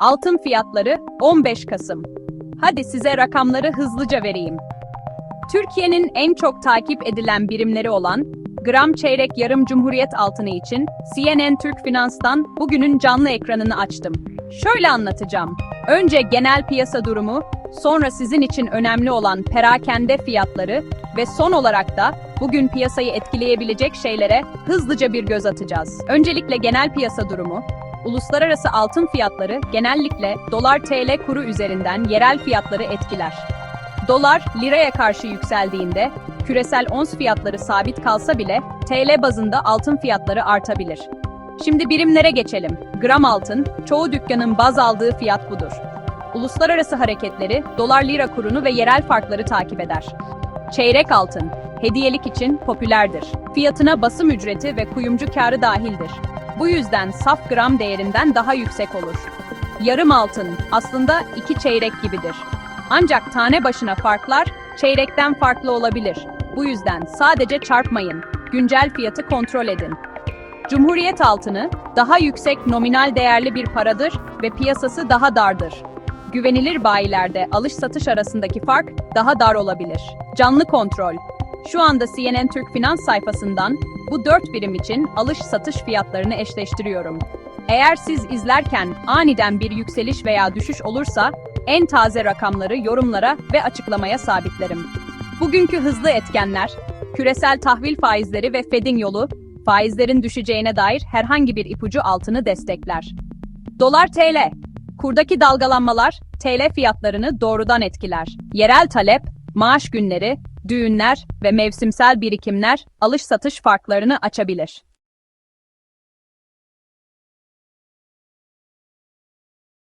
Altın fiyatları 15 Kasım. Hadi size rakamları hızlıca vereyim. Türkiye'nin en çok takip edilen birimleri olan gram çeyrek yarım cumhuriyet altını için CNN Türk Finans'tan bugünün canlı ekranını açtım. Şöyle anlatacağım. Önce genel piyasa durumu, sonra sizin için önemli olan perakende fiyatları ve son olarak da bugün piyasayı etkileyebilecek şeylere hızlıca bir göz atacağız. Öncelikle genel piyasa durumu, uluslararası altın fiyatları genellikle dolar TL kuru üzerinden yerel fiyatları etkiler. Dolar liraya karşı yükseldiğinde küresel ons fiyatları sabit kalsa bile TL bazında altın fiyatları artabilir. Şimdi birimlere geçelim. Gram altın, çoğu dükkanın baz aldığı fiyat budur. Uluslararası hareketleri, dolar lira kurunu ve yerel farkları takip eder. Çeyrek altın, hediyelik için popülerdir. Fiyatına basım ücreti ve kuyumcu karı dahildir. Bu yüzden saf gram değerinden daha yüksek olur. Yarım altın aslında iki çeyrek gibidir. Ancak tane başına farklar çeyrekten farklı olabilir. Bu yüzden sadece çarpmayın, güncel fiyatı kontrol edin. Cumhuriyet altını daha yüksek nominal değerli bir paradır ve piyasası daha dardır. Güvenilir bayilerde alış-satış arasındaki fark daha dar olabilir. Canlı kontrol. Şu anda CNN Türk Finans sayfasından bu dört birim için alış-satış fiyatlarını eşleştiriyorum. Eğer siz izlerken aniden bir yükseliş veya düşüş olursa en taze rakamları yorumlara ve açıklamaya sabitlerim. Bugünkü hızlı etkenler, küresel tahvil faizleri ve Fed'in yolu, faizlerin düşeceğine dair herhangi bir ipucu altını destekler. Dolar TL, kurdaki dalgalanmalar TL fiyatlarını doğrudan etkiler. Yerel talep, maaş günleri, düğünler ve mevsimsel birikimler alış-satış farklarını açabilir.